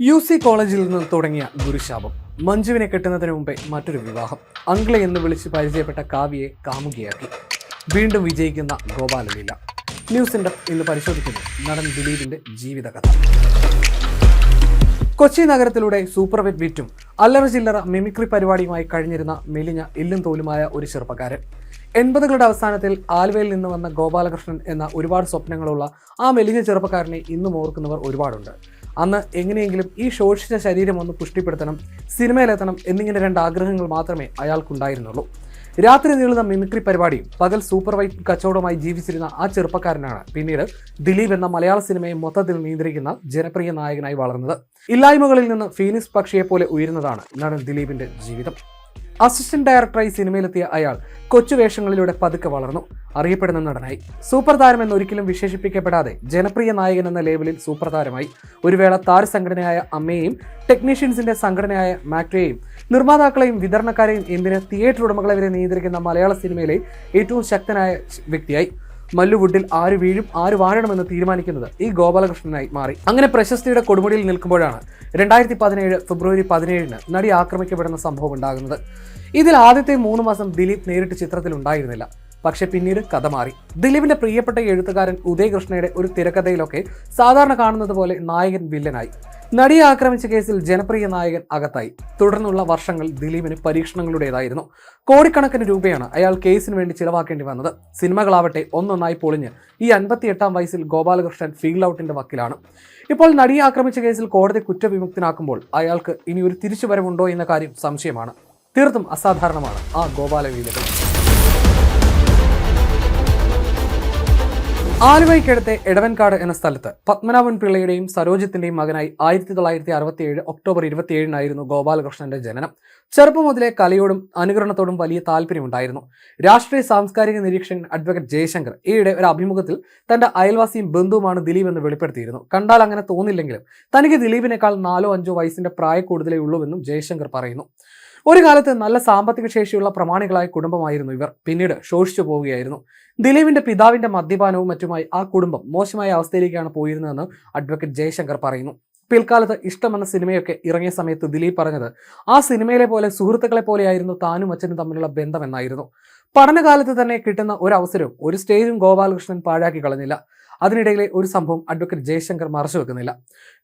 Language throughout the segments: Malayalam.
യു സി കോളേജിൽ നിന്ന് തുടങ്ങിയ ഗുരുശാപം മഞ്ജുവിനെ കെട്ടുന്നതിന് മുമ്പേ മറ്റൊരു വിവാഹം. അങ്കിളെ എന്ന് വിളിച്ച് പരിചയപ്പെട്ട കാവ്യയെ കാമുകിയാക്കി. വീണ്ടും വിജയിക്കുന്ന ഗോപാലലീല. ന്യൂസ് സെന്റർ ഇന്ന് പരിശോധിക്കുന്നു നടൻ ദിലീപിന്റെ ജീവിതകഥ. കൊച്ചി നഗരത്തിലൂടെ സൂപ്പർ വെറ്റ് വിറ്റും അല്ലറ ചില്ലറ മിമിക്രി പരിപാടിയുമായി കഴിഞ്ഞിരുന്ന മെലിഞ്ഞ ഇല്ലും തോലുമായ ഒരു ചെറുപ്പക്കാരൻ. എൺപതുകളുടെ അവസാനത്തിൽ ആലുവയിൽ നിന്ന് വന്ന ഗോപാലകൃഷ്ണൻ എന്ന ഒരുപാട് സ്വപ്നങ്ങളുള്ള ആ മെലിഞ്ഞ ചെറുപ്പക്കാരനെ ഇന്നും ഓർക്കുന്നവർ ഒരുപാടുണ്ട്. അന്ന് എങ്ങനെയെങ്കിലും ഈ ശോഷിച്ച ശരീരം ഒന്ന് പുഷ്ടിപ്പെടുത്തണം സിനിമയിലെത്തണം എന്നിങ്ങനെ രണ്ട് ആഗ്രഹങ്ങൾ മാത്രമേ അയാൾക്കുണ്ടായിരുന്നുള്ളൂ. രാത്രി നീളുന്ന മിമിക്രി പരിപാടിയും പകൽ സൂപ്പർ കച്ചവടവുമായി ജീവിച്ചിരുന്ന ആ ചെറുപ്പക്കാരനാണ് പിന്നീട് ദിലീപ് എന്ന മലയാള സിനിമയെ മൊത്തത്തിൽ നിയന്ത്രിക്കുന്ന ജനപ്രിയ നായകനായി വളർന്നത്. ഇല്ലായ്മകളിൽ നിന്ന് ഫീനിക്സ് പക്ഷിയെ പോലെ ഉയരുന്നതാണ് നടൻ ദിലീപിന്റെ ജീവിതം. അസിസ്റ്റന്റ് ഡയറക്ടറായി സിനിമയിലെത്തിയ അയാൾ കൊച്ചു വേഷങ്ങളിലൂടെ പതുക്കെ വളർന്നു. അറിയപ്പെടുന്ന നടനായി. സൂപ്പർ താരം എന്നൊരിക്കലും വിശേഷിപ്പിക്കപ്പെടാതെ ജനപ്രിയ നായകൻ എന്ന ലേബലിൽ സൂപ്പർ താരമായി. ഒരു വേള താരസംഘടനയായ അമ്മയെയും ടെക്നീഷ്യൻസിന്റെ സംഘടനയായ മാക്ടയെയും നിർമ്മാതാക്കളെയും വിതരണക്കാരെയും എന്തിന് തിയേറ്റർ ഉടമകളെ വരെ നിയന്ത്രിക്കുന്ന മലയാള സിനിമയിലെ ഏറ്റവും ശക്തനായ വ്യക്തിയായി. മല്ലുവുഡിൽ ആര് വീഴും ആര് വാഴണമെന്ന് തീരുമാനിക്കുന്നത് ഈ ഗോപാലകൃഷ്ണനായി മാറി. അങ്ങനെ പ്രശസ്തിയുടെ കൊടുമുടിയിൽ നിൽക്കുമ്പോഴാണ് രണ്ടായിരത്തി പതിനേഴ് ഫെബ്രുവരി പതിനേഴിന് നടി ആക്രമിക്കപ്പെടുന്ന സംഭവം ഉണ്ടാകുന്നത്. ഇതിൽ ആദ്യത്തെ മൂന്ന് മാസം ദിലീപ് നേരിട്ട് ചിത്രത്തിൽ ഉണ്ടായിരുന്നില്ല. പക്ഷെ പിന്നീട് കഥ മാറി. ദിലീപിന്റെ പ്രിയപ്പെട്ട എഴുത്തുകാരൻ ഉദയകൃഷ്ണയുടെ ഒരു തിരക്കഥയിലൊക്കെ സാധാരണ കാണുന്നത് പോലെ നായകൻ വില്ലനായി. നടിയെ ആക്രമിച്ച കേസിൽ ജനപ്രിയ നായകൻ അകത്തായി. തുടർന്നുള്ള വർഷങ്ങൾ ദിലീപിന് പരീക്ഷണങ്ങളുടേതായിരുന്നു. കോടിക്കണക്കിന് രൂപയാണ് അയാൾ കേസിന് വേണ്ടി ചിലവാക്കേണ്ടി വന്നത്. സിനിമകളാവട്ടെ ഒന്നൊന്നായി പൊളിഞ്ഞ് ഈ അൻപത്തിയെട്ടാം വയസ്സിൽ ഗോപാലകൃഷ്ണൻ ഫീൽഡ് ഔട്ടിന്റെ വക്കിലാണ്. ഇപ്പോൾ നടിയെ ആക്രമിച്ച കേസിൽ കോടതി കുറ്റവിമുക്തനാക്കുമ്പോൾ അയാൾക്ക് ഇനി ഒരു തിരിച്ചുവരവുണ്ടോ എന്ന കാര്യം സംശയമാണ്. തീർത്തും അസാധാരണമാണ് ആ ഗോപാലലീലകൾ. ആലുവയ്ക്കടുത്തെ എടവൻകാട് എന്ന സ്ഥലത്ത് പത്മനാഭൻ പിള്ളയുടെയും സരോജത്തിന്റെയും മകനായി ആയിരത്തി തൊള്ളായിരത്തി അറുപത്തിയേഴ് ഒക്ടോബർ ഇരുപത്തിയേഴിനായിരുന്നു ഗോപാലകൃഷ്ണന്റെ ജനനം. ചെറുപ്പം മുതലേ കലയോടും അനുകരണത്തോടും വലിയ താല്പര്യമുണ്ടായിരുന്നു. രാഷ്ട്രീയ സാംസ്കാരിക നിരീക്ഷകൻ അഡ്വക്കേറ്റ് ജയശങ്കർ ഈയിടെ ഒരു അഭിമുഖത്തിൽ തന്റെ അയൽവാസിയും ബന്ധുവുമാണ് ദിലീപ് എന്ന് വെളിപ്പെടുത്തിയിരുന്നു. കണ്ടാൽ അങ്ങനെ തോന്നില്ലെങ്കിലും തനിക്ക് ദിലീപിനേക്കാൾ നാലോ അഞ്ചോ വയസ്സിന്റെ പ്രായ കൂടുതലേ ഉള്ളൂവെന്നും ജയശങ്കർ പറയുന്നു. ഒരു കാലത്ത് നല്ല സാമ്പത്തിക ശേഷിയുള്ള പ്രമാണികളായ കുടുംബമായിരുന്നു ഇവർ. പിന്നീട് ശോഷിച്ചു പോവുകയായിരുന്നു. ദിലീപിന്റെ പിതാവിന്റെ മദ്യപാനവും മറ്റുമായി ആ കുടുംബം മോശമായ അവസ്ഥയിലേക്കാണ് പോയിരുന്നതെന്ന് അഡ്വക്കേറ്റ് ജയശങ്കർ പറയുന്നു. പിൽക്കാലത്ത് ഇഷ്ടമെന്ന സിനിമയൊക്കെ ഇറങ്ങിയ സമയത്ത് ദിലീപ് പറഞ്ഞത് ആ സിനിമയിലെ പോലെ സുഹൃത്തുക്കളെ പോലെയായിരുന്നു താനും അച്ഛനും തമ്മിലുള്ള ബന്ധമെന്നായിരുന്നു പഠനകാലത്ത് തന്നെ കിട്ടുന്ന ഒരു അവസരവും ഒരു സ്റ്റേജും ഗോപാലകൃഷ്ണൻ പാഴാക്കി കളഞ്ഞില്ല. അതിനിടയിലെ ഒരു സംഭവം അഡ്വക്കേറ്റ് ജയശങ്കർ മറച്ചു വെക്കുന്നില്ല.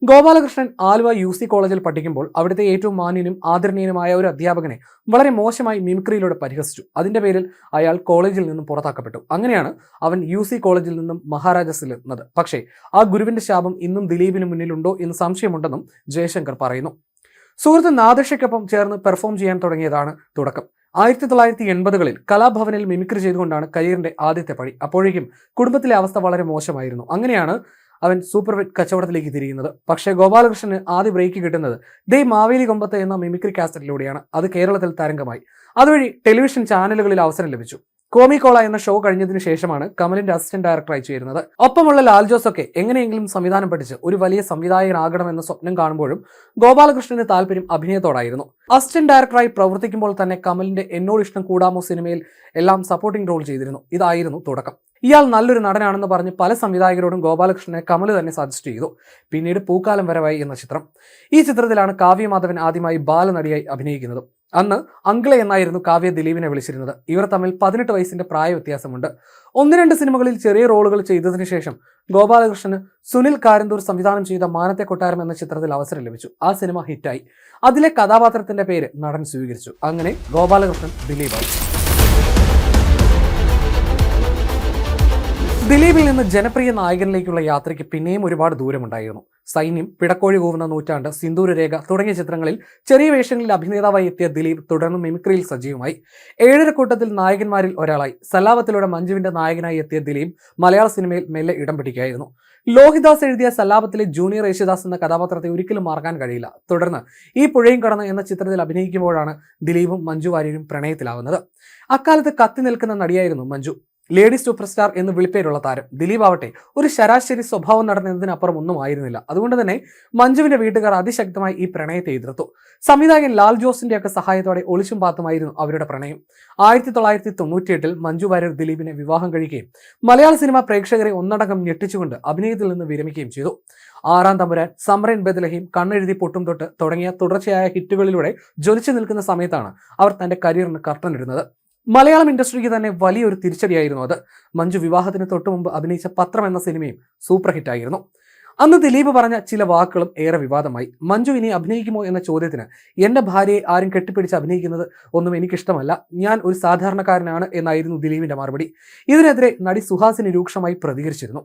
ഗോപാലകൃഷ്ണൻ ആലുവ യു സി കോളേജിൽ പഠിക്കുമ്പോൾ അവിടുത്തെ ഏറ്റവും മാന്യനും ആദരണീയനുമായ ഒരു അധ്യാപകനെ വളരെ മോശമായി മിമിക്രിയിലൂടെ പരിഹസിച്ചു. അതിന്റെ പേരിൽ അയാൾ കോളേജിൽ നിന്നും പുറത്താക്കപ്പെട്ടു. അങ്ങനെയാണ് അവൻ യു സി കോളേജിൽ നിന്നും മഹാരാജസിൽ എത്തുന്നത് പക്ഷേ ആ ഗുരുവിന്റെ ശാപം ഇന്നും ദിലീപിന് മുന്നിലുണ്ടോ എന്ന് സംശയമുണ്ടെന്നും ജയശങ്കർ പറയുന്നു. സുഹൃത്ത് നാദർഷയ്ക്കൊപ്പം ചേർന്ന് പെർഫോം ചെയ്യാൻ തുടങ്ങിയതാണ് തുടക്കം. ആയിരത്തി തൊള്ളായിരത്തി എൺപതുകളിൽ കലാഭവനിൽ മിമിക്രി ചെയ്തുകൊണ്ടാണ് കരിയറിന്റെ ആദ്യത്തെ പണി അപ്പോഴേക്കും കുടുംബത്തിലെ അവസ്ഥ വളരെ മോശമായിരുന്നു. അങ്ങനെയാണ് അവൻ സൂപ്പർ വെറ്റ് കച്ചവടത്തിലേക്ക് തിരിയുന്നത്. പക്ഷേ ഗോപാലകൃഷ്ണന് ആദ്യ ബ്രേക്ക് കിട്ടുന്നത് ദേ മാവേലി കൊമ്പത്ത് എന്ന മിമിക്രി കാസറ്റിലൂടെയാണ്. അത് കേരളത്തിൽ തരംഗമായി. അതുവഴി ടെലിവിഷൻ ചാനലുകളിൽ അവസരം ലഭിച്ചു. കോമിക്കോള എന്ന ഷോ കഴിഞ്ഞതിന് ശേഷമാണ് കമലിന്റെ അസിസ്റ്റന്റ് ഡയറക്ടറായി ചേരുന്നത്. ഒപ്പമുള്ള ലാൽ ജോസ് ഒക്കെ എങ്ങനെയെങ്കിലും സംവിധാനം പഠിച്ച് ഒരു വലിയ സംവിധായകനാകണം എന്ന സ്വപ്നം കാണുമ്പോഴും ഗോപാലകൃഷ്ണന്റെ താല്പര്യം അഭിനയത്തോടായിരുന്നു. അസിസ്റ്റന്റ് ഡയറക്ടറായി പ്രവർത്തിക്കുമ്പോൾ തന്നെ കമലിന്റെ എന്നോട് ഇഷ്ടം കൂടാമോ സിനിമയിൽ എല്ലാം സപ്പോർട്ടിംഗ് റോൾ ചെയ്തിരുന്നു. ഇതായിരുന്നു തുടക്കം. ഇയാൾ നല്ലൊരു നടനാണെന്ന് പറഞ്ഞ് പല സംവിധായകരോടും ഗോപാലകൃഷ്ണനെ കമൽ തന്നെ സജസ്റ്റ് ചെയ്തു. പിന്നീട് പൂക്കാലം വരവായി എന്ന ചിത്രം. ഈ ചിത്രത്തിലാണ് കാവ്യ മാധവൻ ആദ്യമായി ബാലനടിയായി അഭിനയിക്കുന്നത്. അന്ന് അങ്കിളെ എന്നായിരുന്നു കാവ്യ ദിലീപിനെ വിളിച്ചിരുന്നത്. ഇവർ തമ്മിൽ പതിനെട്ട് വയസ്സിന്റെ പ്രായ വ്യത്യാസമുണ്ട് ഒന്ന് രണ്ട് സിനിമകളിൽ ചെറിയ റോളുകൾ ചെയ്തതിനു ശേഷം ഗോപാലകൃഷ്ണന് സുനിൽ കാരന്തൂർ സംവിധാനം ചെയ്ത മാനത്തെ കൊട്ടാരം എന്ന ചിത്രത്തിൽ അവസരം ലഭിച്ചു. ആ സിനിമ ഹിറ്റായി. അതിലെ കഥാപാത്രത്തിന്റെ പേര് നടൻ സ്വീകരിച്ചു. അങ്ങനെ ഗോപാലകൃഷ്ണൻ ദിലീപായി. ദിലീപിൽ നിന്ന് ജനപ്രിയ നായകനിലേക്കുള്ള യാത്രയ്ക്ക് പിന്നെയും ഒരുപാട് ദൂരമുണ്ടായിരുന്നു. സൈന്യം പിടക്കോഴി കൂവുന്ന നൂറ്റാണ്ട് സിന്ദൂരരേഖ തുടങ്ങിയ ചിത്രങ്ങളിൽ ചെറിയ വേഷങ്ങളിൽ അഭിനേതാവായി എത്തിയ ദിലീപ് തുടർന്ന് മിമിക്രിയിൽ സജീവമായി. ഏഴര കൂട്ടത്തിൽ നായകന്മാരിൽ ഒരാളായി. സല്ലാപത്തിലൂടെ മഞ്ജുവിന്റെ നായകനായി എത്തിയ ദിലീപ് മലയാള സിനിമയിൽ മെല്ലെ ഇടം പിടിക്കുകയായിരുന്നു. ലോഹിദാസ് എഴുതിയ സല്ലാപത്തിലെ ജൂനിയർ യേശുദാസ് എന്ന കഥാപാത്രത്തെ ഒരിക്കലും മറക്കാൻ കഴിയില്ല. തുടർന്ന് ഈ പുഴയും കടന്ന് എന്ന ചിത്രത്തിൽ അഭിനയിക്കുമ്പോഴാണ് ദിലീപും മഞ്ജു വാര്യരും പ്രണയത്തിലാവുന്നത്. അക്കാലത്ത് കത്തി നിൽക്കുന്ന നടിയായിരുന്നു മഞ്ജു. ലേഡി സൂപ്പർ സ്റ്റാർ എന്ന് വിളിപ്പേരുള്ള താരം ദിലീപ് ആവട്ടെ ഒരു ശരാശരി സ്വഭാവം നടന്നതിനപ്പുറം ഒന്നും ആയിരുന്നില്ല. അതുകൊണ്ട് തന്നെ മഞ്ജുവിന്റെ വീട്ടുകാർ അതിശക്തമായി ഈ പ്രണയത്തെ എതിർത്തു. സംവിധായകൻ ലാൽ ജോസിന്റെ ഒക്കെ സഹായത്തോടെ ഒളിച്ചും പാത്തുമായിരുന്നു അവരുടെ പ്രണയം. ആയിരത്തി തൊള്ളായിരത്തി തൊണ്ണൂറ്റിയെട്ടിൽ മഞ്ജു വാര്യർ ദിലീപിനെ വിവാഹം കഴിക്കുകയും മലയാള സിനിമ പ്രേക്ഷകരെ ഒന്നടങ്കം ഞെട്ടിച്ചുകൊണ്ട് അഭിനയത്തിൽ നിന്ന് വിരമിക്കുകയും ചെയ്തു. ആറാം തമ്പുരാൻ സമരൻ ബദലഹീം കണ്ണെഴുതി പൊട്ടും തൊട്ട് തുടങ്ങിയ തുടർച്ചയായ ഹിറ്റുകളിലൂടെ ജ്വലിച്ചു നിൽക്കുന്ന സമയത്താണ് അവർ തന്റെ കരിയറിന് കർട്ടനിടുന്നത് മലയാളം ഇൻഡസ്ട്രിക്ക് തന്നെ വലിയൊരു തിരിച്ചടിയായിരുന്നു അത്. മഞ്ജു വിവാഹത്തിന് തൊട്ടു മുമ്പ് അഭിനയിച്ച പത്രം എന്ന സിനിമയും സൂപ്പർ ഹിറ്റായിരുന്നു അന്ന് ദിലീപ് പറഞ്ഞ ചില വാക്കുകളും ഏറെ വിവാദമായി. മഞ്ജു ഇനി അഭിനയിക്കുമോ എന്ന ചോദ്യത്തിന് എന്റെ ഭാര്യയെ ആരും കെട്ടിപ്പിടിച്ച് അഭിനയിക്കുന്നത് ഒന്നും എനിക്കിഷ്ടമല്ല. ഞാൻ ഒരു സാധാരണക്കാരനാണ് എന്നായിരുന്നു ദിലീപിന്റെ മറുപടി. ഇതിനെതിരെ നടി സുഹാസിന് രൂക്ഷമായി പ്രതികരിച്ചിരുന്നു.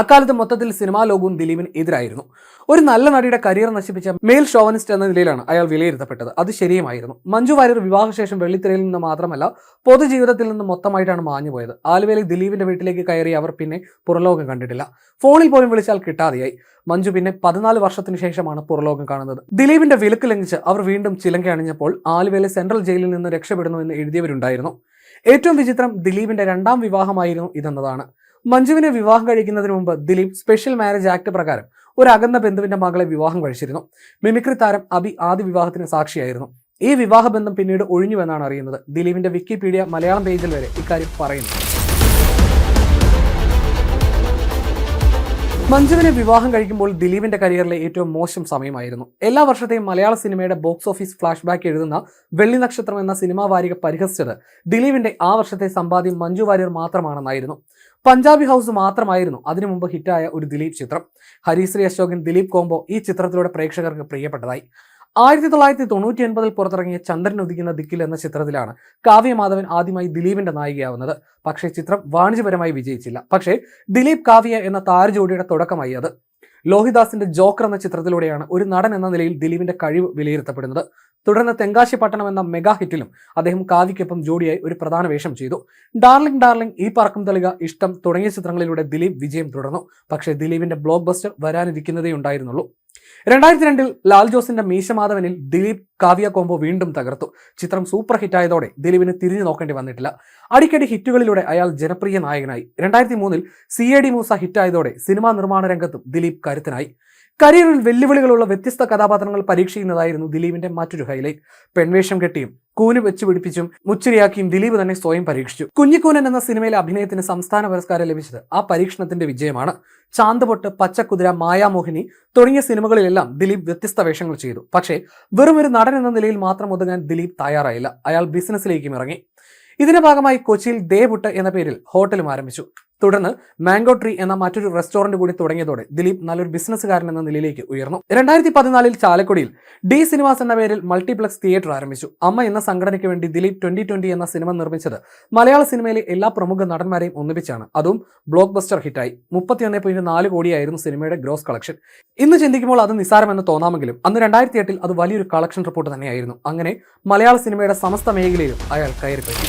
അക്കാലത്ത് മൊത്തത്തിൽ സിനിമാ ലോകവും ദിലീപിന് എതിരായിരുന്നു. ഒരു നല്ല നടിയുടെ കരിയർ നശിപ്പിച്ച മെയിൽ ഷോവനിസ്റ്റ് എന്ന നിലയിലാണ് അയാൾ വിലയിരുത്തപ്പെട്ടത്. അത് ശരിയുമായിരുന്നു. മഞ്ജു വാര്യർ വിവാഹശേഷം വെള്ളിത്തിരയിൽ നിന്ന് മാത്രമല്ല പൊതുജീവിതത്തിൽ നിന്ന് മൊത്തമായിട്ടാണ് മാഞ്ഞുപോയത് ആലുവയിൽ ദിലീപിന്റെ വീട്ടിലേക്ക് കയറി അവർ പിന്നെ പുറലോകം കണ്ടിട്ടില്ല. ഫോണിൽ പോലും വിളിച്ചാൽ കിട്ടാതെയായി. മഞ്ജു പിന്നെ പതിനാല് വർഷത്തിന് ശേഷമാണ് പുറലോകം കാണുന്നത്. ദിലീപിന്റെ വിലക്ക് ലംഘിച്ച് അവർ വീണ്ടും ചിലങ്ക അണിഞ്ഞപ്പോൾ ആലുവയിലെ സെൻട്രൽ ജയിലിൽ നിന്ന് രക്ഷപ്പെടുന്നു എന്ന് എഴുതിയവരുണ്ടായിരുന്നു. ഏറ്റവും വിചിത്രം ദിലീപിന്റെ രണ്ടാം വിവാഹമായിരുന്നു ഇതെന്നതാണ്. മഞ്ജുവിനെ വിവാഹം കഴിക്കുന്നതിന് മുമ്പ് ദിലീപ് സ്പെഷ്യൽ മാരേജ് ആക്ട് പ്രകാരം ഒരു അകന്ന ബന്ധുവിന്റെ മകളെ വിവാഹം കഴിച്ചിരുന്നു. മിമിക്രി താരം അബി ആദ്യ വിവാഹത്തിന് സാക്ഷിയായിരുന്നു. ഈ വിവാഹബന്ധം പിന്നീട് ഒഴിഞ്ഞുവെന്നാണ് അറിയുന്നത്. ദിലീപിന്റെ വിക്കിപീഡിയ മലയാളം പേജിൽ വരെ ഇക്കാര്യം പറയുന്നു. മഞ്ജുവിനെ വിവാഹം കഴിക്കുമ്പോൾ ദിലീപിന്റെ കരിയറിലെ ഏറ്റവും മോശം സമയമായിരുന്നു. എല്ലാ വർഷത്തെയും മലയാള സിനിമയുടെ ബോക്സ് ഓഫീസ് ഫ്ലാഷ് ബാക്ക് എഴുതുന്ന വെള്ളി നക്ഷത്രം എന്ന സിനിമാ വാരിക പരിഹസിച്ചത് ദിലീപിന്റെ ആ വർഷത്തെ സമ്പാദ്യം മഞ്ജു വാര്യർ മാത്രമാണെന്നായിരുന്നു. പഞ്ചാബി ഹൗസ് മാത്രമായിരുന്നു അതിനു മുമ്പ് ഹിറ്റായ ഒരു ദിലീപ് ചിത്രം. ഹരിശ്രീ അശോകൻ ദിലീപ് കോംബോ ഈ ചിത്രത്തിലൂടെ പ്രേക്ഷകർക്ക് പ്രിയപ്പെട്ടതായി. ആയിരത്തി തൊള്ളായിരത്തി തൊണ്ണൂറ്റി ഒൻപതിൽ പുറത്തിറങ്ങിയ ചന്ദ്രൻ ഉദിക്കുന്ന ദിക്കിൽ എന്ന ചിത്രത്തിലാണ് കാവ്യമാധവൻ ആദ്യമായി ദിലീപിന്റെ നായികയാവുന്നത്. പക്ഷേ ചിത്രം വാണിജ്യപരമായി വിജയിച്ചില്ല. പക്ഷേ ദിലീപ് കാവ്യ എന്ന താരജോഡിയുടെ തുടക്കമായി അത്. ലോഹിദാസിന്റെ ജോക്കർ എന്ന ചിത്രത്തിലൂടെയാണ് ഒരു നടൻ എന്ന നിലയിൽ ദിലീപിന്റെ കഴിവ് വിലയിരുത്തപ്പെടുന്നത്. തുടർന്ന് തെങ്കാശി പട്ടണം എന്ന മെഗാ ഹിറ്റിലും അദ്ദേഹം കാവ്യയ്ക്കൊപ്പം ജോഡിയായി ഒരു പ്രധാന വേഷം ചെയ്തു. ഡാർലിംഗ് ഡാർലിംഗ് ഈ പറക്കും തളിക ഇഷ്ടം തുടങ്ങിയ ചിത്രങ്ങളിലൂടെ ദിലീപ് വിജയം തുടർന്നു. പക്ഷേ ദിലീപിന്റെ ബ്ലോക്ക് ബസ്റ്റർ വരാനിരിക്കുന്നതേ ഉണ്ടായിരുന്നുള്ളൂ. രണ്ടായിരത്തി രണ്ടിൽ ലാൽ ജോസിന്റെ മീശമാധവനിൽ ദിലീപ് കാവ്യ കോംബോ വീണ്ടും തകർത്തു. ചിത്രം സൂപ്പർ ഹിറ്റ് ആയതോടെ ദിലീപിന് തിരിഞ്ഞു നോക്കേണ്ടി വന്നിട്ടില്ല. അടിക്കടി ഹിറ്റുകളിലൂടെ അയാൾ ജനപ്രിയ നായകനായി. രണ്ടായിരത്തി മൂന്നിൽ സി എ ഡി മൂസ ഹിറ്റായതോടെ സിനിമാ നിർമ്മാണ രംഗത്തും ദിലീപ് കരുത്തനായി. കരിയറിൽ വെല്ലുവിളികളുള്ള വ്യത്യസ്ത കഥാപാത്രങ്ങൾ പരീക്ഷിക്കുന്നതായിരുന്നു ദിലീപിന്റെ മറ്റൊരു ഹൈലൈറ്റ് പെൺവേഷം കെട്ടിയും കൂന് വെച്ച് പിടിപ്പിച്ചും മുച്ചിരിയാക്കിയും ദിലീപ് തന്നെ സ്വയം പരീക്ഷിച്ചു. കുഞ്ഞിക്കൂനൻ എന്ന സിനിമയിലെ അഭിനയത്തിന് സംസ്ഥാന പുരസ്കാരം ലഭിച്ചത് ആ പരീക്ഷണത്തിന്റെ വിജയമാണ്. ചാന്തുപൊട്ട് പച്ചക്കുതിര മായാമോഹിനി തുടങ്ങിയ സിനിമകളിലെല്ലാം ദിലീപ് വ്യത്യസ്ത വേഷങ്ങൾ ചെയ്തു. പക്ഷേ വെറും ഒരു നടൻ എന്ന നിലയിൽ മാത്രം ഒതുങ്ങാൻ ദിലീപ് തയ്യാറായില്ല. അയാൾ ബിസിനസ്സിലേക്കും ഇറങ്ങി. ഇതിന്റെ ഭാഗമായി കൊച്ചിയിൽ ദേവുട്ട് എന്ന പേരിൽ ഹോട്ടലും ആരംഭിച്ചു. തുടർന്ന് മാംഗോ ട്രീ എന്ന മറ്റൊരു റെസ്റ്റോറന്റ് കൂടി തുടങ്ങിയതോടെ ദിലീപ് നല്ലൊരു ബിസിനസ്സുകാരൻ എന്ന നിലയിലേക്ക് ഉയർന്നു. രണ്ടായിരത്തി പതിനാലിൽ ചാലക്കുടിയിൽ ഡി സിനിമാസ് എന്ന പേരിൽ മൾട്ടിപ്ലക്സ് തിയേറ്റർ ആരംഭിച്ചു. അമ്മ എന്ന സംഘടനയ്ക്ക് വേണ്ടി ദിലീപ് ട്വന്റി ട്വന്റി എന്ന സിനിമ നിർമ്മിച്ചത് മലയാള സിനിമയിലെ എല്ലാ പ്രമുഖ നടന്മാരെയും ഒന്നിപ്പിച്ചാണ്. അതും ബ്ലോക്ക് ബസ്റ്റർ ഹിറ്റായി. മുപ്പത്തിയൊന്ന് പോയിന്റ് നാല് കോടിയായിരുന്നു സിനിമയുടെ ഗ്രോസ് കളക്ഷൻ. ഇന്ന് ചിന്തിക്കുമ്പോൾ അത് നിസ്സാരമെന്ന് തോന്നാമെങ്കിലും അന്ന് രണ്ടായിരത്തി എട്ടിൽ അത് വലിയൊരു കളക്ഷൻ റിപ്പോർട്ട് തന്നെയായിരുന്നു. അങ്ങനെ മലയാള സിനിമയുടെ സമസ്ത മേഖലയിലും അയാൾ കയറിപ്പറ്റി.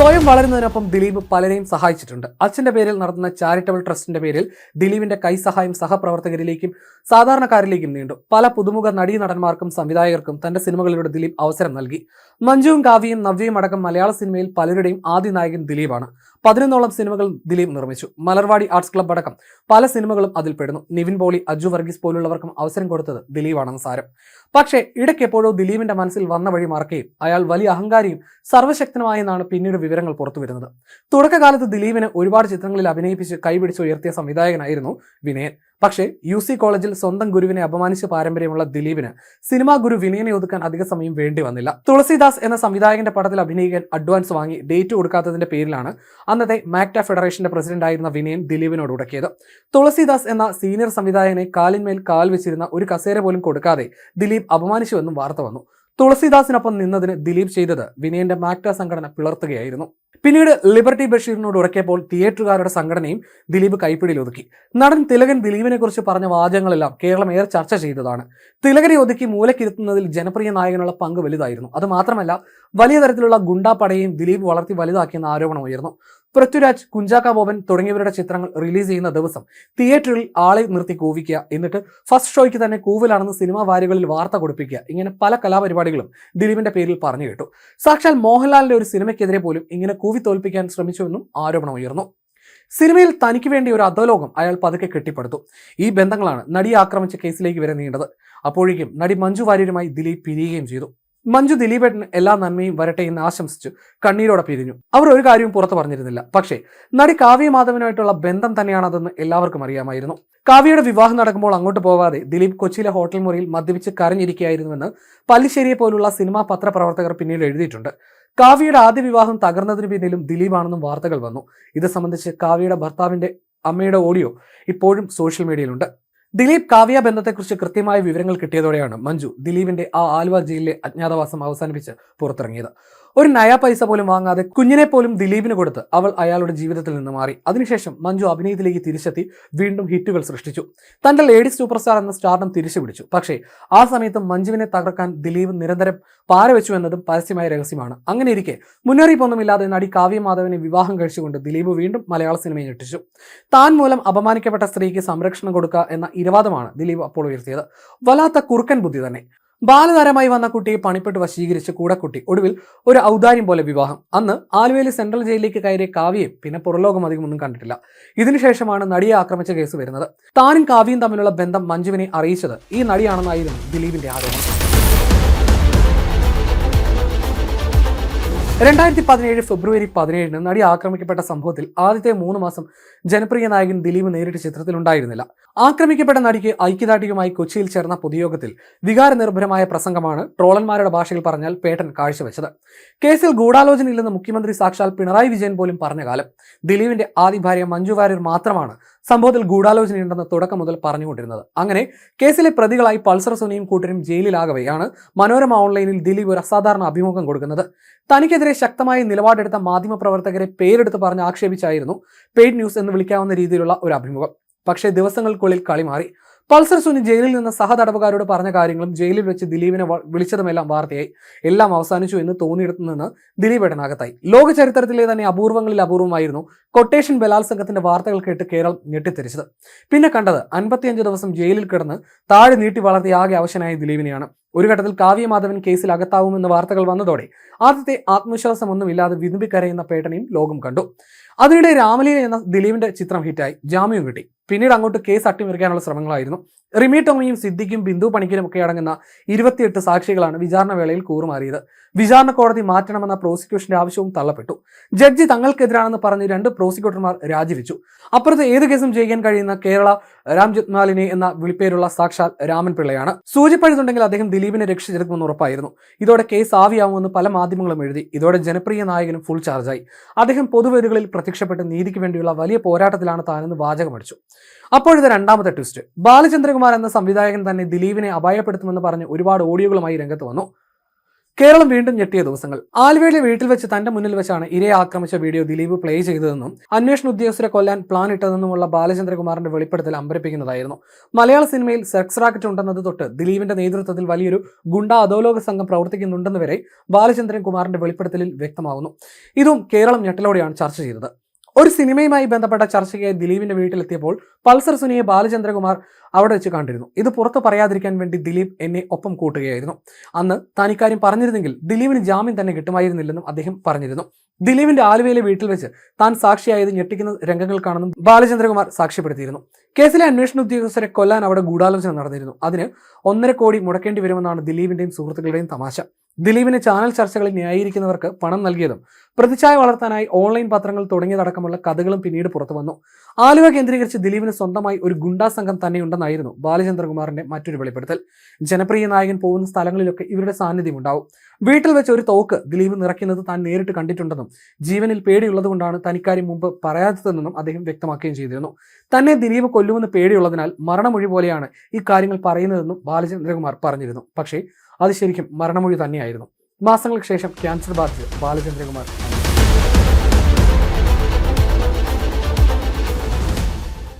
സ്വയം വളരുന്നതിനൊപ്പം ദിലീപ് പലരെയും സഹായിച്ചിട്ടുണ്ട്. അച്ഛന്റെ പേരിൽ നടത്തുന്ന ചാരിറ്റബിൾ ട്രസ്റ്റിന്റെ പേരിൽ ദിലീപിന്റെ കൈസഹായം സഹപ്രവർത്തകരിലേക്കും സാധാരണക്കാരിലേക്കും നീണ്ടു. പല പുതുമുഖ നടീ നടന്മാർക്കും സംവിധായകർക്കും തന്റെ സിനിമകളിലൂടെ ദിലീപ് അവസരം നൽകി. മഞ്ജുവും കാവ്യയും നവ്യയും അടക്കം മലയാള സിനിമയിൽ പലരുടെയും ആദ്യ നായകൻ ദിലീപാണ്. പതിനൊന്നോളം സിനിമകൾ ദിലീപ് നിർമ്മിച്ചു. മലർവാടി ആർട്സ് ക്ലബ് അടക്കം പല സിനിമകളും അതിൽ പെടുന്നു. നിവിൻ പോളി അജു വർഗീസ് പോലുള്ളവർക്കും അവസരം കൊടുത്തത് ദിലീപാണെന്ന് സാരം. പക്ഷേ ഇടയ്ക്ക് എപ്പോഴോ ദിലീപിന്റെ മനസ്സിൽ വന്ന വഴി മറക്കുകയും അയാൾ വലിയ അഹങ്കാരിയും സർവശക്തനുമായെന്നാണ് പിന്നീട് വിവരങ്ങൾ പുറത്തു വരുന്നത് തുടക്കകാലത്ത് ദിലീപിനെ ഒരുപാട് ചിത്രങ്ങളിൽ അഭിനയിപ്പിച്ച് കൈപിടിച്ച് ഉയർത്തിയ സംവിധായകനായിരുന്നു വിനയൻ. പക്ഷേ യു സി കോളേജിൽ സ്വന്തം ഗുരുവിനെ അപമാനിച്ച പാരമ്പര്യമുള്ള ദിലീപിന് സിനിമാ ഗുരു വിനയനെ ഒതുക്കാൻ അധിക സമയം വേണ്ടി വന്നില്ല. തുളസിദാസ് എന്ന സംവിധായകന്റെ പടത്തിൽ അഭിനയിക്കാൻ അഡ്വാൻസ് വാങ്ങി ഡേറ്റ് കൊടുക്കാത്തതിന്റെ പേരിലാണ് അന്നത്തെ മാക്ട ഫെഡറേഷന്റെ പ്രസിഡന്റ് ആയിരുന്ന വിനയൻ ദിലീപിനോട് ഉടക്കിയത്. തുളസിദാസ് എന്ന സീനിയർ സംവിധായകനെ കാലിന്മേൽ കാൽ വെച്ചിരുന്ന ഒരു കസേര പോലും കൊടുക്കാതെ ദിലീപ് അപമാനിച്ചുവെന്നും വാർത്ത വന്നു. തുളസിദാസിനൊപ്പം നിന്നതിന് ദിലീപ് ചെയ്തത് വിനയന്റെ മാക്ട സംഘടന പിളർത്തുകയായിരുന്നു. പിന്നീട് ലിബർട്ടി ബഷീറിനോട് ഉറക്കിയപ്പോൾ തിയേറ്ററുകാരുടെ സംഘടനയും ദിലീപ് കൈപ്പിടിയിൽ ഒതുക്കി. നടൻ തിലകൻ ദിലീപിനെ കുറിച്ച് പറഞ്ഞ വാചകങ്ങളെല്ലാം കേരളം ഏറെ ചർച്ച ചെയ്തതാണ്. തിലകനെ ഒതുക്കി മൂലക്കിരുത്തുന്നതിൽ ജനപ്രിയ നായകനുള്ള പങ്ക് വലുതായിരുന്നു. അത് മാത്രമല്ല വലിയ തരത്തിലുള്ള ഗുണ്ടാപ്പടയും ദിലീപ് വളർത്തി വലുതാക്കിയെന്ന ആരോപണം ഉയർന്നു പൃഥ്വിരാജ് കുഞ്ചാക്ക ബോബൻ തുടങ്ങിയവരുടെ ചിത്രങ്ങൾ റിലീസ് ചെയ്യുന്ന ദിവസം തിയേറ്ററിൽ ആളെ നിർത്തി കൂവിക്കുക. എന്നിട്ട് ഫസ്റ്റ് ഷോയ്ക്ക് തന്നെ കൂവിലാണെന്ന് സിനിമാ വാരികളിൽ വാർത്ത കൊടുപ്പിക്കുക. ഇങ്ങനെ പല കലാപരിപാടികളും ദിലീപിന്റെ പേരിൽ പറഞ്ഞു കേട്ടു. സാക്ഷാൽ മോഹൻലാലിന്റെ ഒരു സിനിമയ്ക്കെതിരെ പോലും ഇങ്ങനെ കൂവി തോൽപ്പിക്കാൻ ശ്രമിച്ചുവെന്നും ആരോപണം ഉയർന്നു. സിനിമയിൽ തനിക്ക് വേണ്ടി ഒരു അധോലോകം അയാൾ പതുക്കെ കെട്ടിപ്പടുത്തു. ഈ ബന്ധങ്ങളാണ് നടിയെ ആക്രമിച്ച കേസിലേക്ക് വരെ നീണ്ടത്. അപ്പോഴേക്കും നടി മഞ്ജു വാര്യരുമായി ദിലീപ് പിരിയുകയും ചെയ്തു. മഞ്ജു ദിലീപേട്ടന് എല്ലാ നന്മയും വരട്ടെ എന്ന് ആശംസിച്ചു. കണ്ണീരോടെ പിരിഞ്ഞു അവർ ഒരു കാര്യവും പുറത്തു പറഞ്ഞിരുന്നില്ല. പക്ഷേ നടി കാവ്യ മാധവനുമായിട്ടുള്ള ബന്ധം തന്നെയാണതെന്ന് എല്ലാവർക്കും അറിയാമായിരുന്നു. കാവ്യയുടെ വിവാഹം നടക്കുമ്പോൾ അങ്ങോട്ട് പോവാതെ ദിലീപ് കൊച്ചിയിലെ ഹോട്ടൽ മുറിയിൽ മദ്യപിച്ച് കരഞ്ഞിരിക്കുകയായിരുന്നുവെന്ന് പല്ലിശ്ശേരിയെ പോലുള്ള സിനിമാ പത്രപ്രവർത്തകർ പിന്നീട് എഴുതിയിട്ടുണ്ട്. കാവ്യയുടെ ആദ്യ വിവാഹം തകർന്നതിന് പിന്നിലും ദിലീപാണെന്നും വാർത്തകൾ വന്നു. ഇത് സംബന്ധിച്ച് കാവ്യയുടെ ഭർത്താവിന്റെ അമ്മയുടെ ഓഡിയോ ഇപ്പോഴും സോഷ്യൽ മീഡിയയിലുണ്ട്. ദിലീപ് കാവ്യ ബന്ധത്തെക്കുറിച്ച് കൃത്യമായ വിവരങ്ങൾ കിട്ടിയതോടെയാണ് മഞ്ജു ദിലീപിന്റെ ആ ആലുവ ജയിലിലെ അജ്ഞാതവാസം അവസാനിപ്പിച്ച് പുറത്തിറങ്ങിയത്. ഒരു നയ പൈസ പോലും വാങ്ങാതെ കുഞ്ഞിനെ പോലും ദിലീപിന് കൊടുത്ത് അവൾ അയാളുടെ ജീവിതത്തിൽ നിന്ന് മാറി. അതിനുശേഷം മഞ്ജു അഭിനയത്തിലേക്ക് തിരിച്ചെത്തി വീണ്ടും ഹിറ്റുകൾ സൃഷ്ടിച്ചു. തന്റെ ലേഡി സൂപ്പർ സ്റ്റാർ എന്ന സ്റ്റാർഡം തിരിച്ചു പിടിച്ചു പക്ഷേ ആ സമയത്ത് മഞ്ജുവിനെ തകർക്കാൻ ദിലീപ് നിരന്തരം പാരവെച്ചു എന്നതും പരസ്യമായ രഹസ്യമാണ്. അങ്ങനെ ഇരിക്കെ മുന്നറിയിപ്പൊന്നുമില്ലാതെ നടി കാവ്യ മാധവനെ വിവാഹം കഴിച്ചുകൊണ്ട് ദിലീപ് വീണ്ടും മലയാള സിനിമയെ ഞെട്ടിച്ചു. താൻ മൂലം അപമാനിക്കപ്പെട്ട സ്ത്രീക്ക് സംരക്ഷണം കൊടുക്കുക എന്ന ഇരവാദമാണ് ദിലീപ് അപ്പോൾ ഉയർത്തിയത്. വല്ലാത്ത കുറുക്കൻ ബുദ്ധി തന്നെ. ബാലതാരമായി വന്ന കുട്ടിയെ പണിപ്പെട്ട് വശീകരിച്ച് കൂടക്കുട്ടി. ഒടുവിൽ ഒരു ഔദാര്യം പോലെ വിവാഹം. അന്ന് ആലുവയിലെ സെൻട്രൽ ജയിലിലേക്ക് കയറിയ കാവ്യയെ പിന്നെ പുറലോകം അധികം ഒന്നും കണ്ടിട്ടില്ല. ഇതിനുശേഷമാണ് നടിയെ ആക്രമിച്ച കേസ് വരുന്നത്. താനും കാവ്യയും തമ്മിലുള്ള ബന്ധം മഞ്ജുവിനെ അറിയിച്ചത് ഈ നടിയാണെന്നായിരുന്നു ദിലീപിന്റെ ആരോപണം. രണ്ടായിരത്തി പതിനേഴ് ഫെബ്രുവരി പതിനേഴിന് നടി ആക്രമിക്കപ്പെട്ട സംഭവത്തിൽ ആദ്യത്തെ മൂന്ന് മാസം ജനപ്രിയ നായകൻ ദിലീപ് നേരിട്ട് ചിത്രത്തിലുണ്ടായിരുന്നില്ല. ആക്രമിക്കപ്പെട്ട നടിക്ക് ഐക്യദാർഢ്യവുമായി കൊച്ചിയിൽ ചേർന്ന പൊതുയോഗത്തിൽ വികാരനിർഭരമായ പ്രസംഗമാണ് ട്രോളന്മാരുടെ ഭാഷയിൽ പറഞ്ഞാൽ പേട്ടൻ കാഴ്ചവെച്ചത്. കേസിൽ ഗൂഢാലോചനയില്ലെന്ന് മുഖ്യമന്ത്രി സാക്ഷാൽ പിണറായി വിജയൻ പോലും പറഞ്ഞ കാലം. ദിലീപിന്റെ ആദ്യ ഭാര്യ മഞ്ജു വാര്യർ മാത്രമാണ് സംഭവത്തിൽ ഗൂഢാലോചനയുണ്ടെന്ന് തുടക്കം മുതൽ പറഞ്ഞുകൊണ്ടിരുന്നത്. അങ്ങനെ കേസിലെ പ്രതികളായി പൾസർ സുനിയും കൂട്ടരും ജയിലിലാകവെയാണ് മനോരമ ഓൺലൈനിൽ ദിലീപ് ഒരു അസാധാരണ അഭിമുഖം കൊടുക്കുന്നത്. തനിക്കെതിരെ ശക്തമായ നിലപാടെടുത്ത മാധ്യമപ്രവർത്തകരെ പേരെടുത്ത് പറഞ്ഞ് ആക്ഷേപിച്ചായിരുന്നു പെയ്ഡ് ന്യൂസ് എന്ന് വിളിക്കാവുന്ന രീതിയിലുള്ള ഒരു അഭിമുഖം. പക്ഷേ ദിവസങ്ങൾക്കുള്ളിൽ കളി മാറി. പൾസർ സുനി ജയിലിൽ നിന്ന് സഹതടവുകാരോട് പറഞ്ഞ കാര്യങ്ങളും ജയിലിൽ വെച്ച് ദിലീപിനെ വിളിച്ചതുമെല്ലാം വാർത്തയായി. എല്ലാം അവസാനിച്ചു എന്ന് തോന്നിയിടത്തു നിന്ന് ദിലീപ് ഏട്ടനകത്തായി ലോക ചരിത്രത്തിലെ തന്നെ അപൂർവങ്ങളിൽ അപൂർവമായിരുന്നു കൊട്ടേഷൻ ബലാത്സംഗത്തിന്റെ വാർത്തകൾ കേട്ട് കേരളം ഞെട്ടിത്തെരിച്ചത് പിന്നെ കണ്ടത് അൻപത്തിയഞ്ച് ദിവസം ജയിലിൽ കിടന്ന് താഴെ നീട്ടി വളർത്തിയ ആകെ അവശനായ ദിലീപിനെയാണ്. ഒരു ഘട്ടത്തിൽ കാവ്യമാധവൻ കേസിൽ അകത്താവുമെന്ന് വാർത്തകൾ വന്നതോടെ ആദ്യത്തെ ആത്മവിശ്വാസമൊന്നുമില്ലാതെ വിതുമ്പിക്കരയുന്ന പേട്ടനെയും ലോകം കണ്ടു. അതിനിടെ രാമലീല എന്ന ദിലീപിന്റെ ചിത്രം ഹിറ്റായി. ജാമ്യം കിട്ടി. പിന്നീട് അങ്ങോട്ട് കേസ് അട്ടിമറിക്കാനുള്ള ശ്രമങ്ങളായിരുന്നു. റിമി ടോമിയും സിദ്ദിഖും ബിന്ദു പണിക്കരും ഒക്കെ അടങ്ങുന്ന ഇരുപത്തിയെട്ട് സാക്ഷികളാണ് വിചാരണ വേളയിൽ കൂറുമാറിയത്. വിചാരണ കോടതി മാറ്റണമെന്ന പ്രോസിക്യൂഷന്റെ ആവശ്യവും തള്ളപ്പെട്ടു. ജഡ്ജി തങ്ങൾക്കെതിരാണെന്ന് പറഞ്ഞ് രണ്ട് പ്രോസിക്യൂട്ടർമാർ രാജിവെച്ചു. അപ്പുറത്ത് ഏത് കേസും ചെയ്യാൻ കഴിയുന്ന കേരള രാം ജത്മാലിനെ എന്ന വിളിപ്പേരുള്ള സാക്ഷാൽ രാമൻ പിള്ളയാണ്. സൂചിപ്പഴുതുണ്ടെങ്കിൽ അദ്ദേഹം ദിലീപിനെ രക്ഷിച്ചെടുക്കുമെന്ന് ഉറപ്പായിരുന്നു. ഇതോടെ കേസ് ആവിയാവുമെന്ന് പല മാധ്യമങ്ങളും എഴുതി. ഇതോടെ ജനപ്രിയ നായകനും ഫുൾ ചാർജായി അദ്ദേഹം പൊതുവേദികളിൽ പ്രത്യക്ഷപ്പെട്ട് നീതിക്ക് വേണ്ടിയുള്ള വലിയ പോരാട്ടത്തിലാണ് താനെന്ന് വാചകമടിച്ചു. അപ്പോഴിത് രണ്ടാമത്തെ ട്വിസ്റ്റ് ബാലചന്ദ്രകുമാർ എന്ന സംവിധായകൻ തന്നെ ദിലീപിനെ അപായപ്പെടുത്തുമെന്ന് പറഞ്ഞ് ഒരുപാട് ഓഡിയോകളുമായി രംഗത്ത് വന്നു. കേരളം വീണ്ടും ഞെട്ടിയ ദിവസങ്ങൾ. ആലുവയിലെ വീട്ടിൽ വെച്ച് തന്റെ മുന്നിൽ വെച്ചാണ് ഇരയെ ആക്രമിച്ച വീഡിയോ ദിലീപ് പ്ലേ ചെയ്തതെന്നും അന്വേഷണ ഉദ്യോഗസ്ഥരെ കൊല്ലാൻ പ്ലാൻ ഇട്ടതെന്നുമുള്ള ബാലചന്ദ്രകുമാറിന്റെ വെളിപ്പെടുത്തൽ അമ്പരപ്പിക്കുന്നതായിരുന്നു. മലയാള സിനിമയിൽ സെക്സ് റാക്കറ്റ് ഉണ്ടെന്നത് തൊട്ട് ദിലീപിന്റെ നേതൃത്വത്തിൽ വലിയൊരു ഗുണ്ട അധോലോക സംഘം പ്രവർത്തിക്കുന്നുണ്ടെന്ന് വരെ ബാലചന്ദ്രൻ കുമാറിന്റെ വെളിപ്പെടുത്തലിൽ വ്യക്തമാകുന്നു ഇതും കേരളം ഞെട്ടലോടെയാണ് ചർച്ച ചെയ്തത്. ഒരു സിനിമയുമായി ബന്ധപ്പെട്ട ചർച്ചയ്ക്കായി ദിലീപിന്റെ വീട്ടിലെത്തിയപ്പോൾ പൾസർ സുനിയെ ബാലചന്ദ്രകുമാർ അവിടെ വെച്ച് കണ്ടിരുന്നു. ഇത് പുറത്ത് പറയാതിരിക്കാൻ വേണ്ടി ദിലീപ് എന്നെ ഒപ്പം കൂട്ടുകയായിരുന്നു. അന്ന് താൻ ഇക്കാര്യം പറഞ്ഞിരുന്നെങ്കിൽ ദിലീപിന് ജാമ്യം തന്നെ കിട്ടുമായിരുന്നില്ലെന്നും അദ്ദേഹം പറഞ്ഞിരുന്നു. ദിലീപിന്റെ ആലുവയിലെ വീട്ടിൽ വെച്ച് താൻ സാക്ഷിയായത് ഞെട്ടിക്കുന്ന രംഗങ്ങൾക്കാണെന്നും ബാലചന്ദ്രകുമാർ സാക്ഷ്യപ്പെടുത്തിയിരുന്നു. കേസിലെ അന്വേഷണ ഉദ്യോഗസ്ഥരെ കൊല്ലാൻ അവിടെ ഗൂഢാലോചന നടന്നിരുന്നു. അതിന് ഒന്നര കോടി മുടക്കേണ്ടി വരുമെന്നാണ് ദിലീപിന്റെയും സുഹൃത്തുക്കളുടെയും തമാശ. ദിലീപിന് ചാനൽ ചർച്ചകളിൽ ന്യായീകരിക്കുന്നവർക്ക് പണം നൽകിയതും പ്രതിച്ഛായ വളർത്താനായി ഓൺലൈൻ പത്രങ്ങൾ തുടങ്ങിയതടക്കമുള്ള കഥകളും പിന്നീട് പുറത്തു വന്നു ആലുവ കേന്ദ്രീകരിച്ച് ദിലീപിന് സ്വന്തമായി ഒരു ഗുണ്ടാ സംഘം തന്നെയുണ്ടെന്നായിരുന്നു ബാലചന്ദ്രകുമാറിന്റെ മറ്റൊരു വെളിപ്പെടുത്തൽ. ജനപ്രിയ നായകൻ പോകുന്ന സ്ഥലങ്ങളിലൊക്കെ ഇവരുടെ സാന്നിധ്യം ഉണ്ടാവും. വീട്ടിൽ വെച്ച് ഒരു തോക്ക് ദിലീപ് നിറയ്ക്കുന്നത് താൻ നേരിട്ട് കണ്ടിട്ടുണ്ടെന്നും ജീവനിൽ പേടിയുള്ളതുകൊണ്ടാണ് തനിക്കാര്യം മുമ്പ് പറയാത്തതെന്നും അദ്ദേഹം വ്യക്തമാക്കുകയും ചെയ്തിരുന്നു. തന്നെ ദിലീപ് കൊല്ലുമെന്ന് പേടിയുള്ളതിനാൽ മരണമൊഴി പോലെയാണ് ഈ കാര്യങ്ങൾ പറയുന്നതെന്നും ബാലചന്ദ്രകുമാർ പറഞ്ഞിരുന്നു. പക്ഷേ അത് ശരിക്കും മരണമൊഴി തന്നെയായിരുന്നു. മാസങ്ങൾക്ക് ശേഷം ക്യാൻസർ ബാധിച്ച് ബാലചന്ദ്രകുമാർ